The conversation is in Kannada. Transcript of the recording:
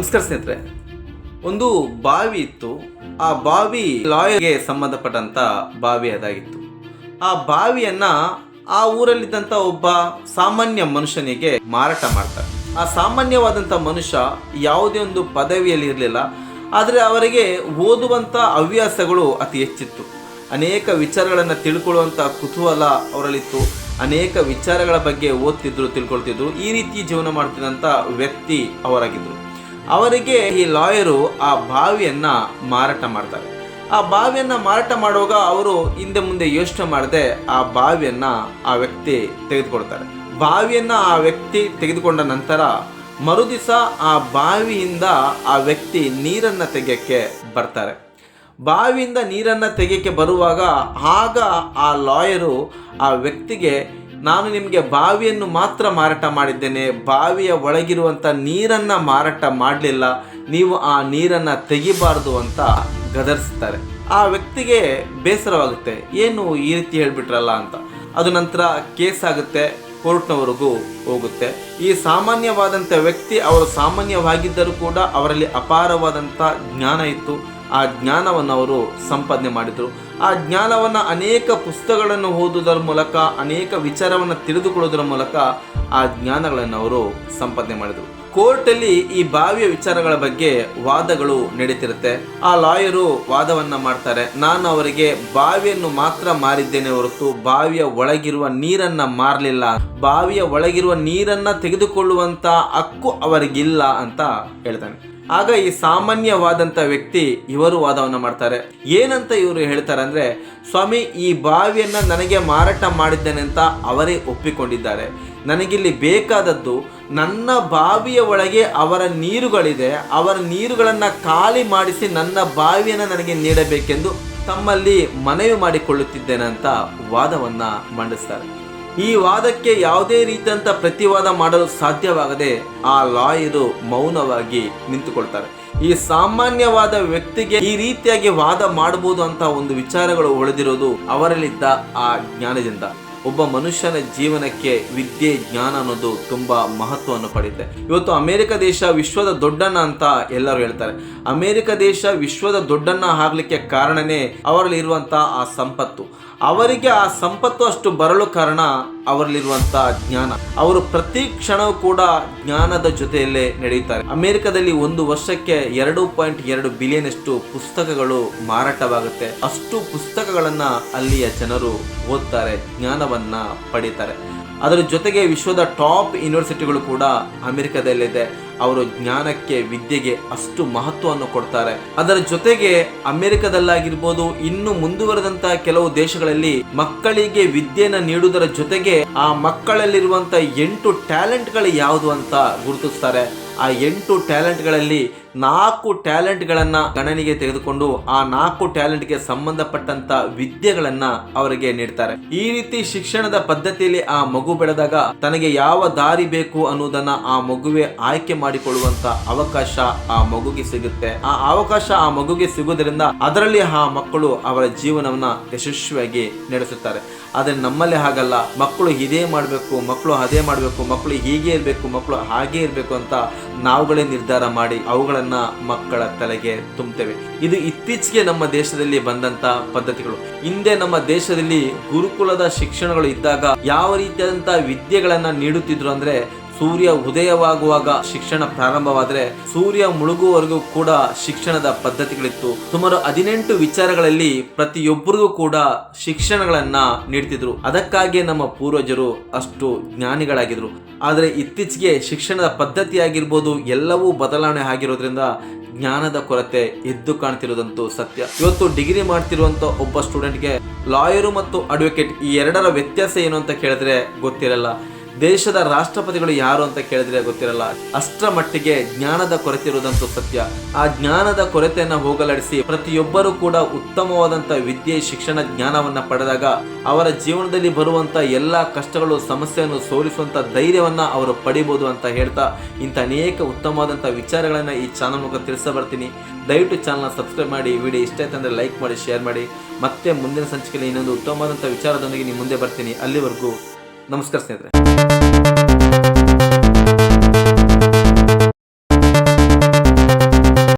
ನಮಸ್ಕಾರ ಸ್ನೇಹಿತರೆ. ಒಂದು ಬಾವಿ ಇತ್ತು. ಆ ಬಾವಿ ಲಾಯರ್ಗೆ ಸಂಬಂಧಪಟ್ಟಂತ ಬಾವಿ ಅದಾಗಿತ್ತು. ಆ ಬಾವಿಯನ್ನು ಆ ಊರಲ್ಲಿದ್ದಂಥ ಒಬ್ಬ ಸಾಮಾನ್ಯ ಮನುಷ್ಯನಿಗೆ ಮಾರಾಟ ಮಾಡ್ತಾರೆ. ಆ ಸಾಮಾನ್ಯವಾದಂಥ ಮನುಷ್ಯ ಯಾವುದೇ ಒಂದು ಪದವಿಯಲ್ಲಿ ಇರಲಿಲ್ಲ. ಆದರೆ ಅವರಿಗೆ ಓದುವಂಥ ಹವ್ಯಾಸಗಳು ಅತಿ ಹೆಚ್ಚಿತ್ತು. ಅನೇಕ ವಿಚಾರಗಳನ್ನು ತಿಳ್ಕೊಳ್ಳುವಂಥ ಕುತೂಹಲ ಅವರಲ್ಲಿತ್ತು. ಅನೇಕ ವಿಚಾರಗಳ ಬಗ್ಗೆ ಓದ್ತಿದ್ರು, ತಿಳ್ಕೊಳ್ತಿದ್ರು. ಈ ರೀತಿ ಜೀವನ ಮಾಡ್ತಿದ್ದಂಥ ವ್ಯಕ್ತಿ ಅವರಾಗಿದ್ದರು ಅವರಿಗೆ ಈ ಲಾಯರು ಆ ಬಾವಿಯನ್ನ ಮಾರಾಟ ಮಾಡ್ತಾರೆ. ಆ ಬಾವಿಯನ್ನ ಮಾರಾಟ ಮಾಡುವಾಗ ಅವರು ಹಿಂದೆ ಮುಂದೆ ಯೋಚನೆ ಮಾಡದೆ ಆ ಬಾವಿಯನ್ನ ಆ ವ್ಯಕ್ತಿ ತೆಗೆದುಕೊಡ್ತಾರೆ ಬಾವಿಯನ್ನ ಆ ವ್ಯಕ್ತಿ ತೆಗೆದುಕೊಂಡ ನಂತರ ಮರುದಿವಸ ಆ ಬಾವಿಯಿಂದ ಆ ವ್ಯಕ್ತಿ ನೀರನ್ನ ತೆಗೆಯಕ್ಕೆ ಬರ್ತಾರೆ. ಬಾವಿಯಿಂದ ನೀರನ್ನು ತೆಗೆಯಕ್ಕೆ ಬರುವಾಗ ಆಗ ಆ ಲಾಯರು ಆ ವ್ಯಕ್ತಿಗೆ ನಾನು ನಿಮಗೆ ಬಾವಿಯನ್ನು ಮಾತ್ರ ಮಾರಾಟ ಮಾಡಿದ್ದೇನೆ. ಬಾವಿಯ ಒಳಗಿರುವಂಥ ನೀರನ್ನು ಮಾರಾಟ ಮಾಡಲಿಲ್ಲ. ನೀವು ಆ ನೀರನ್ನು ತೆಗಿಬಾರ್ದು ಅಂತ ಗದರಿಸ್ತಾರೆ. ಆ ವ್ಯಕ್ತಿಗೆ ಬೇಸರವಾಗುತ್ತೆ. ಏನು ಈ ರೀತಿ ಹೇಳಿಬಿಟ್ರಲ್ಲ ಅಂತ. ಅದು ನಂತರ ಕೇಸ್ ಆಗುತ್ತೆ, ಕೋರ್ಟ್ನವರೆಗೂ ಹೋಗುತ್ತೆ. ಈ ಸಾಮಾನ್ಯವಾದಂಥ ವ್ಯಕ್ತಿ ಅವರು ಸಾಮಾನ್ಯವಾಗಿದ್ದರೂ ಕೂಡ ಅವರಲ್ಲಿ ಅಪಾರವಾದಂಥ ಜ್ಞಾನ ಇತ್ತು. ಆ ಜ್ಞಾನವನ್ನು ಅವರು ಸಂಪಾದನೆ ಮಾಡಿದರು. ಆ ಜ್ಞಾನವನ್ನು ಅನೇಕ ಪುಸ್ತಕಗಳನ್ನು ಓದುವುದರ ಮೂಲಕ, ಅನೇಕ ವಿಚಾರವನ್ನು ತಿಳಿದುಕೊಳ್ಳುವುದರ ಮೂಲಕ ಆ ಜ್ಞಾನಗಳನ್ನು ಅವರು ಸಂಪಾದನೆ ಮಾಡಿದರು. ಕೋರ್ಟಲ್ಲಿ ಈ ಬಾವಿಯ ವಿಚಾರಗಳ ಬಗ್ಗೆ ವಾದಗಳು ನಡೀತಿರುತ್ತೆ. ಆ ಲಾಯರು ವಾದವನ್ನ ಮಾಡ್ತಾರೆ. ನಾನು ಅವರಿಗೆ ಬಾವಿಯನ್ನು ಮಾತ್ರ ಮಾರಿದ್ದೇನೆ ಹೊರತು ಬಾವಿಯ ಒಳಗಿರುವ ನೀರನ್ನ ಮಾರಲಿಲ್ಲ. ಬಾವಿಯ ಒಳಗಿರುವ ನೀರನ್ನ ತೆಗೆದುಕೊಳ್ಳುವಂತ ಹಕ್ಕು ಅವರಿಗಿಲ್ಲ ಅಂತ ಹೇಳ್ತಾನೆ. ಆಗ ಈ ಸಾಮಾನ್ಯವಾದಂಥ ವ್ಯಕ್ತಿ ಇವರು ವಾದವನ್ನು ಮಾಡ್ತಾರೆ. ಏನಂತ ಇವರು ಹೇಳ್ತಾರೆ ಅಂದ್ರೆ ಸ್ವಾಮಿ, ಈ ಬಾವಿಯನ್ನ ನನಗೆ ಮಾರಾಟ ಮಾಡಿದ್ದೇನೆ ಅಂತ ಅವರೇ ಒಪ್ಪಿಕೊಂಡಿದ್ದಾರೆ. ನನಗಿಲ್ಲಿ ಬೇಕಾದದ್ದು ನನ್ನ ಬಾವಿಯ ಒಳಗೆ ಅವರ ನೀರುಗಳಿದೆ. ಅವರ ನೀರುಗಳನ್ನು ಖಾಲಿ ಮಾಡಿಸಿ ನನ್ನ ಬಾವಿಯನ್ನು ನನಗೆ ನೀಡಬೇಕೆಂದು ತಮ್ಮಲ್ಲಿ ಮನವಿ ಮಾಡಿಕೊಳ್ಳುತ್ತಿದ್ದೇನೆ ಅಂತ ವಾದವನ್ನು ಮಂಡಿಸ್ತಾರೆ. ಈ ವಾದಕ್ಕೆ ಯಾವುದೇ ರೀತಿಯಂತ ಪ್ರತಿವಾದ ಮಾಡಲು ಸಾಧ್ಯವಾಗದೆ ಆ ಲಾಯರು ಮೌನವಾಗಿ ನಿಂತುಕೊಳ್ತಾರೆ. ಈ ಸಾಮಾನ್ಯವಾದ ವ್ಯಕ್ತಿಗೆ ಈ ರೀತಿಯಾಗಿ ವಾದ ಮಾಡಬಹುದು ಅಂತ ಒಂದು ವಿಚಾರಗಳು ಉಳಿದಿರೋದು ಅವರಲ್ಲಿದ್ದ ಆ ಜ್ಞಾನದಿಂದ. ಒಬ್ಬ ಮನುಷ್ಯನ ಜೀವನಕ್ಕೆ ವಿದ್ಯೆ, ಜ್ಞಾನ ಅನ್ನೋದು ತುಂಬಾ ಮಹತ್ವವನ್ನು ಪಡೆಯುತ್ತೆ. ಇವತ್ತು ಅಮೆರಿಕ ದೇಶ ವಿಶ್ವದ ದೊಡ್ಡಣ್ಣ ಅಂತ ಎಲ್ಲರೂ ಹೇಳ್ತಾರೆ. ಅಮೆರಿಕ ದೇಶ ವಿಶ್ವದ ದೊಡ್ಡಣ್ಣ ಆಗ್ಲಿಕ್ಕೆ ಕಾರಣನೇ ಅವರಲ್ಲಿ ಇರುವಂತಹ ಆ ಸಂಪತ್ತು. ಅವರಿಗೆ ಆ ಸಂಪತ್ತು ಅಷ್ಟು ಬರಲು ಕಾರಣ ಅವರಲ್ಲಿರುವಂತಹ ಜ್ಞಾನ. ಅವರು ಪ್ರತಿ ಕ್ಷಣವೂ ಕೂಡ ಜ್ಞಾನದ ಜೊತೆಯಲ್ಲೇ ನಡೆಯುತ್ತಾರೆ. ಅಮೆರಿಕದಲ್ಲಿ ಒಂದು ವರ್ಷಕ್ಕೆ ಎರಡು ಪಾಯಿಂಟ್ ಎರಡು ಬಿಲಿಯನ್ ಅಷ್ಟು ಪುಸ್ತಕಗಳು ಮಾರಾಟವಾಗುತ್ತೆ. ಅಷ್ಟು ಪುಸ್ತಕಗಳನ್ನ ಅಲ್ಲಿಯ ಜನರು ಓದ್ತಾರೆ, ಜ್ಞಾನವನ್ನ ಪಡೀತಾರೆ. ಅದರ ಜೊತೆಗೆ ವಿಶ್ವದ ಟಾಪ್ ಯೂನಿವರ್ಸಿಟಿಗಳು ಕೂಡ ಅಮೆರಿಕದಲ್ಲಿದೆ. ಅವರು ಜ್ಞಾನಕ್ಕೆ, ವಿದ್ಯೆಗೆ ಅಷ್ಟು ಮಹತ್ವವನ್ನು ಕೊಡ್ತಾರೆ. ಅದರ ಜೊತೆಗೆ ಅಮೆರಿಕದಲ್ಲಾಗಿರ್ಬೋದು, ಇನ್ನು ಮುಂದುವರೆದಂತಹ ಕೆಲವು ದೇಶಗಳಲ್ಲಿ ಮಕ್ಕಳಿಗೆ ವಿದ್ಯೆಯನ್ನು ನೀಡುವುದರ ಜೊತೆಗೆ ಆ ಮಕ್ಕಳಲ್ಲಿರುವಂತ ಎಂಟು ಟ್ಯಾಲೆಂಟ್ಗಳು ಯಾವುದು ಅಂತ ಗುರುತಿಸ್ತಾರೆ. ಆ ಎಂಟು ಟ್ಯಾಲೆಂಟ್ಗಳಲ್ಲಿ ನಾಲ್ಕು ಟ್ಯಾಲೆಂಟ್ಗಳನ್ನ ಗಣನೆಗೆ ತೆಗೆದುಕೊಂಡು ಆ ನಾಲ್ಕು ಟ್ಯಾಲೆಂಟ್ಗೆ ಸಂಬಂಧಪಟ್ಟಂತ ವಿದ್ಯೆಗಳನ್ನ ಅವರಿಗೆ ನೀಡ್ತಾರೆ. ಈ ರೀತಿ ಶಿಕ್ಷಣದ ಪದ್ಧತಿಯಲ್ಲಿ ಆ ಮಗು ಬೆಳೆದಾಗ ತನಗೆ ಯಾವ ದಾರಿ ಬೇಕು ಅನ್ನೋದನ್ನ ಆ ಮಗುವೆ ಆಯ್ಕೆ ಮಾಡಿಕೊಳ್ಳುವಂತ ಅವಕಾಶ ಆ ಮಗುಗೆ ಸಿಗುತ್ತೆ. ಆ ಅವಕಾಶ ಆ ಮಗುಗೆ ಸಿಗುವುದರಿಂದ ಅದರಲ್ಲಿ ಆ ಮಕ್ಕಳು ಅವರ ಜೀವನವನ್ನ ಯಶಸ್ವಿಯಾಗಿ ನಡೆಸುತ್ತಾರೆ. ಆದರೆ ನಮ್ಮಲ್ಲಿ ಹಾಗಲ್ಲ. ಮಕ್ಕಳು ಇದೇ ಮಾಡಬೇಕು, ಮಕ್ಕಳು ಅದೇ ಮಾಡಬೇಕು, ಮಕ್ಕಳು ಹೀಗೆ ಇರಬೇಕು, ಮಕ್ಕಳು ಹಾಗೆ ಇರಬೇಕು ಅಂತ ನಾವುಗಳೇ ನಿರ್ಧಾರ ಮಾಡಿ ಅವುಗಳನ್ನ ಮಕ್ಕಳ ತಲೆಗೆ ತುಂಬುತ್ತೇವೆ. ಇದು ಇತ್ತೀಚೆಗೆ ನಮ್ಮ ದೇಶದಲ್ಲಿ ಬಂದಂತ ಪದ್ಧತಿಗಳು. ಹಿಂದೆ ನಮ್ಮ ದೇಶದಲ್ಲಿ ಗುರುಕುಲದ ಶಿಕ್ಷಣಗಳು ಇದ್ದಾಗ ಯಾವ ರೀತಿಯಾದಂತಹ ವಿದ್ಯೆಗಳನ್ನ ನೀಡುತ್ತಿದ್ರು ಅಂದ್ರೆ ಸೂರ್ಯ ಉದಯವಾಗುವಾಗ ಶಿಕ್ಷಣ ಪ್ರಾರಂಭವಾದರೆ ಸೂರ್ಯ ಮುಳುಗುವವರೆಗೂ ಕೂಡ ಶಿಕ್ಷಣದ ಪದ್ಧತಿಗಳಿತ್ತು. ಸುಮಾರು ಹದಿನೆಂಟು ವಿಚಾರಗಳಲ್ಲಿ ಪ್ರತಿಯೊಬ್ಬರಿಗೂ ಕೂಡ ಶಿಕ್ಷಣಗಳನ್ನ ನೀಡ್ತಿದ್ರು. ಅದಕ್ಕಾಗಿಯೇ ನಮ್ಮ ಪೂರ್ವಜರು ಅಷ್ಟು ಜ್ಞಾನಿಗಳಾಗಿದ್ರು. ಆದರೆ ಇತ್ತೀಚೆಗೆ ಶಿಕ್ಷಣದ ಪದ್ಧತಿ ಆಗಿರ್ಬೋದು ಎಲ್ಲವೂ ಬದಲಾವಣೆ ಆಗಿರೋದ್ರಿಂದ ಜ್ಞಾನದ ಕೊರತೆ ಎದ್ದು ಕಾಣ್ತಿರೋದಂತೂ ಸತ್ಯ. ಇವತ್ತು ಡಿಗ್ರಿ ಮಾಡ್ತಿರುವಂತ ಒಬ್ಬ ಸ್ಟೂಡೆಂಟ್ಗೆ ಲಾಯರು ಮತ್ತು ಅಡ್ವೊಕೇಟ್ ಈ ಎರಡರ ವ್ಯತ್ಯಾಸ ಏನು ಅಂತ ಕೇಳಿದ್ರೆ ಗೊತ್ತಿರಲ್ಲ. ದೇಶದ ರಾಷ್ಟ್ರಪತಿಗಳು ಯಾರು ಅಂತ ಕೇಳಿದ್ರೆ ಗೊತ್ತಿರಲ್ಲ. ಅಷ್ಟರ ಮಟ್ಟಿಗೆ ಜ್ಞಾನದ ಕೊರತೆ ಇರುವುದಂತೂ ಸತ್ಯ. ಆ ಜ್ಞಾನದ ಕೊರತೆಯನ್ನ ಹೋಗಲಾಡಿಸಿ ಪ್ರತಿಯೊಬ್ಬರೂ ಕೂಡ ಉತ್ತಮವಾದಂತ ವಿದ್ಯೆ, ಶಿಕ್ಷಣ, ಜ್ಞಾನವನ್ನ ಪಡೆದಾಗ ಅವರ ಜೀವನದಲ್ಲಿ ಬರುವಂತ ಎಲ್ಲಾ ಕಷ್ಟಗಳು, ಸಮಸ್ಯೆಯನ್ನು ಸೋಲಿಸುವಂತ ಧೈರ್ಯವನ್ನ ಅವರು ಪಡಿಬಹುದು ಅಂತ ಹೇಳ್ತಾ ಇಂಥ ಅನೇಕ ಉತ್ತಮವಾದಂತ ವಿಚಾರಗಳನ್ನ ಈ ಚಾನಲ್ ಮೂಲಕ ತಿಳಿಸ ಬರ್ತೀನಿ. ದಯವಿಟ್ಟು ಚಾನಲ್ನ ಸಬ್ಸ್ಕ್ರೈಬ್ ಮಾಡಿ, ವಿಡಿಯೋ ಇಷ್ಟ ಆಯ್ತು ಲೈಕ್ ಮಾಡಿ, ಶೇರ್ ಮಾಡಿ. ಮತ್ತೆ ಮುಂದಿನ ಸಂಚಿಕೆಯಲ್ಲಿ ಇನ್ನೊಂದು ಉತ್ತಮವಾದಂಥ ವಿಚಾರದೊಂದಿಗೆ ನಿಮ್ಮ ಮುಂದೆ ಬರ್ತೀನಿ. ಅಲ್ಲಿವರೆಗೂ ನಮಸ್ಕಾರ ಸ್ನೇಹಿತರೆ.